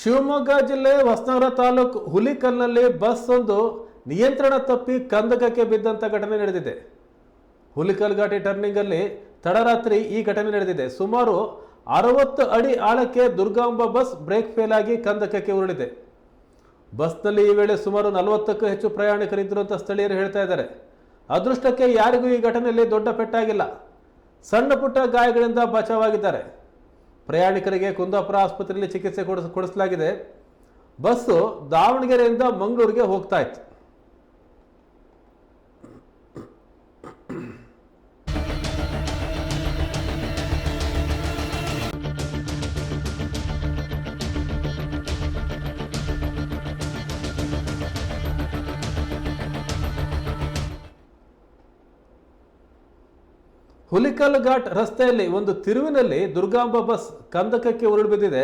ಶಿವಮೊಗ್ಗ ಜಿಲ್ಲೆ ಹೊಸನಗರ ತಾಲೂಕು ಹುಲಿಕಲ್ನಲ್ಲಿ ಬಸ್ ಒಂದು ನಿಯಂತ್ರಣ ತಪ್ಪಿ ಕಂದಕಕ್ಕೆ ಬಿದ್ದಂಥ ಘಟನೆ ನಡೆದಿದೆ. ಹುಲಿಕಲ್ ಘಾಟಿ ಟರ್ನಿಂಗಲ್ಲಿ ತಡರಾತ್ರಿ ಈ ಘಟನೆ ನಡೆದಿದೆ. ಸುಮಾರು ಅರವತ್ತು ಅಡಿ ಆಳಕ್ಕೆ ದುರ್ಗಾಂಬ ಬಸ್ ಬ್ರೇಕ್ ಫೇಲ್ ಆಗಿ ಕಂದಕಕ್ಕೆ ಉರುಳಿದೆ. ಬಸ್ನಲ್ಲಿ ಈ ವೇಳೆ ಸುಮಾರು ನಲವತ್ತಕ್ಕೂ ಹೆಚ್ಚು ಪ್ರಯಾಣಿಕರಿದ್ದರು ಅಂತ ಸ್ಥಳೀಯರು ಹೇಳ್ತಾ ಇದ್ದಾರೆ. ಅದೃಷ್ಟಕ್ಕೆ ಯಾರಿಗೂ ಈ ಘಟನೆಯಲ್ಲಿ ದೊಡ್ಡ ಪೆಟ್ಟಾಗಿಲ್ಲ. ಸಣ್ಣ ಪುಟ್ಟ ಗಾಯಗಳಿಂದ ಬಚಾವಾಗಿದ್ದಾರೆ ಪ್ರಯಾಣಿಕರಿಗೆ ಕುಂದಾಪುರ ಆಸ್ಪತ್ರೆಯಲ್ಲಿ ಚಿಕಿತ್ಸೆ ಕೊಡಿಸ್ ಕೊಡಿಸಲಾಗಿದೆ. ಬಸ್ಸು ದಾವಣಗೆರೆಯಿಂದ ಮಂಗಳೂರಿಗೆ ಹೋಗ್ತಾ ಇತ್ತು. ಹುಲಿಕಲ್ ಘಾಟ್ ರಸ್ತೆಯಲ್ಲಿ ಒಂದು ತಿರುವಿನಲ್ಲಿ ದುರ್ಗಾಂಬ ಬಸ್ ಕಂದಕಕ್ಕೆ ಉರುಳು ಬಿದ್ದಿದೆ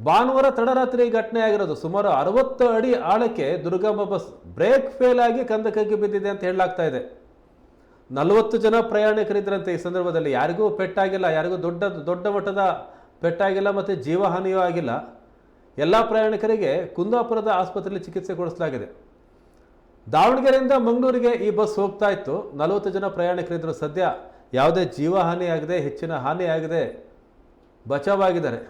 ಭಾನುವಾರ ತಡರಾತ್ರಿ ಘಟನೆ ಆಗಿರೋದು. ಸುಮಾರು ಅರವತ್ತು ಅಡಿ ಆಳಕ್ಕೆ ದುರ್ಗಾಂಬ ಬಸ್ ಬ್ರೇಕ್ ಫೇಲ್ ಆಗಿ ಕಂದಕಕ್ಕೆ ಬಿದ್ದಿದೆ ಅಂತ ಹೇಳಲಾಗ್ತಾ ಇದೆ. ನಲವತ್ತು ಜನ ಪ್ರಯಾಣಿಕರಿದ್ರಂತೆ ಈ ಸಂದರ್ಭದಲ್ಲಿ. ಯಾರಿಗೂ ಪೆಟ್ಟಾಗಿಲ್ಲ, ಯಾರಿಗೂ ದೊಡ್ಡ ದೊಡ್ಡ ಮಟ್ಟದ ಪೆಟ್ಟಾಗಿಲ್ಲ ಮತ್ತು ಜೀವಹಾನಿಯೂ ಆಗಿಲ್ಲ. ಎಲ್ಲ ಪ್ರಯಾಣಿಕರಿಗೆ ಕುಂದಾಪುರದ ಆಸ್ಪತ್ರೆಯಲ್ಲಿ ಚಿಕಿತ್ಸೆ ಕೊಡಿಸಲಾಗಿದೆ. ದಾವಣಗೆರೆಯಿಂದ ಮಂಗಳೂರಿಗೆ ಈ ಬಸ್ ಹೋಗ್ತಾ ಇತ್ತು. ನಲವತ್ತು ಜನ ಪ್ರಯಾಣಿಕರಿದ್ದರು ಸದ್ಯ ಯಾವುದೇ ಜೀವಹಾನಿ ಆಗದೆ ಹೆಚ್ಚಿನ ಹಾನಿ ಆಗದೆ ಬಚಾವಾಗಿದ್ದಾರೆ